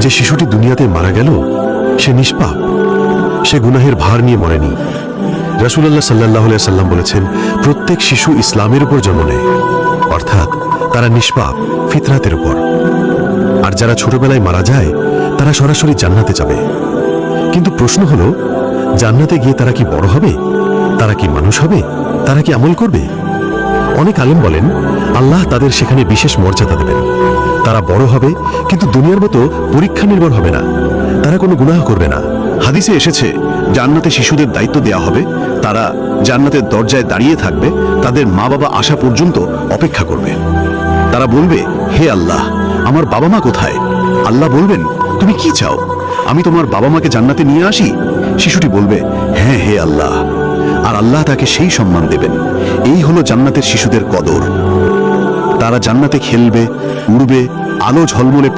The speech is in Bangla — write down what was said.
যে শিশুটি দুনিয়াতে মারা গেল, সে নিষ্পাপ। সে গুনাহের ভার নিয়ে মরেনি। রাসুলাল্লাহ সাল্লাহ সাল্লাম বলেছেন, প্রত্যেক শিশু ইসলামের উপর জন্ম নেয়, অর্থাৎ তারা নিষ্পাপ, ফিতরাতের উপর। আর যারা ছোটবেলায় মারা যায়, তারা সরাসরি জান্নাতে যাবে। কিন্তু প্রশ্ন হলো, জান্নাতে গিয়ে তারা কি বড় হবে? তারা কি মানুষ হবে? তারা কি আমল করবে? অনেক আলেম বলেন, আল্লাহ তাদের সেখানে বিশেষ মর্যাদা দেবেন। তারা বড় হবে, কিন্তু দুনিয়ার মতো পরীক্ষা নির্ভর হবে না। তারা কোনো গুনাহ করবে না। হাদিসে এসেছে, জান্নাতে শিশুদের দায়িত্ব দেয়া হবে, তারা জান্নাতের দরজায় দাঁড়িয়ে থাকবে, তাদের মা বাবা আসা পর্যন্ত অপেক্ষা করবে। তারা বলবে, হে আল্লাহ, আমার বাবা মা কোথায়? আল্লাহ বলবেন, তুমি কি চাও? আমি তোমার বাবা মাকে জান্নাতে নিয়ে আসি? শিশুটি বলবে হ্যাঁ হে আল্লাহ। আর আল্লাহ তাকে সেই সম্মান দেবেন। এই হলো জান্নাতের শিশুদের কদর। তারা জান্নাতে খেলবে উড়বে আলো ঝলমলে